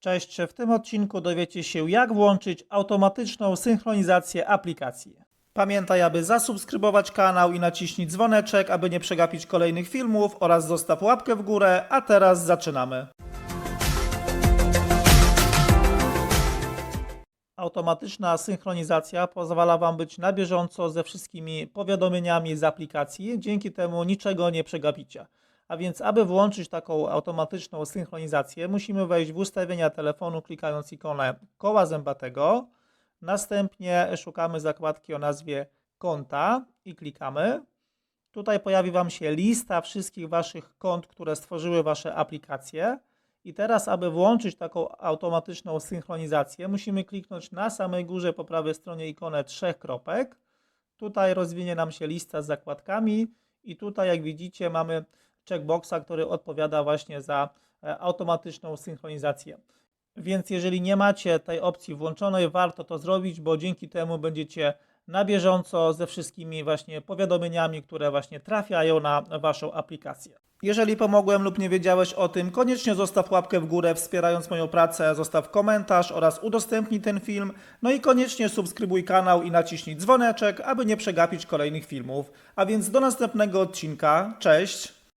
Cześć, w tym odcinku dowiecie się jak włączyć automatyczną synchronizację aplikacji. Pamiętaj, aby zasubskrybować kanał i naciśnij dzwoneczek, aby nie przegapić kolejnych filmów oraz zostaw łapkę w górę, a teraz zaczynamy. Automatyczna synchronizacja pozwala Wam być na bieżąco ze wszystkimi powiadomieniami z aplikacji, dzięki temu niczego nie przegapicie. A więc, aby włączyć taką automatyczną synchronizację, musimy wejść w ustawienia telefonu, klikając ikonę koła zębatego. Następnie szukamy zakładki o nazwie konta i klikamy. Tutaj pojawi Wam się lista wszystkich Waszych kont, które stworzyły Wasze aplikacje. I teraz, aby włączyć taką automatyczną synchronizację, musimy kliknąć na samej górze po prawej stronie ikonę trzech kropek. Tutaj rozwinie nam się lista z zakładkami i tutaj, jak widzicie, mamy checkboxa, który odpowiada właśnie za e, automatyczną synchronizację. Więc jeżeli nie macie tej opcji włączonej, warto to zrobić, bo dzięki temu będziecie na bieżąco ze wszystkimi właśnie powiadomieniami, które właśnie trafiają na waszą aplikację. Jeżeli pomogłem lub nie wiedziałeś o tym, koniecznie zostaw łapkę w górę wspierając moją pracę, zostaw komentarz oraz udostępnij ten film. No i koniecznie subskrybuj kanał i naciśnij dzwoneczek, aby nie przegapić kolejnych filmów. A więc do następnego odcinka. Cześć!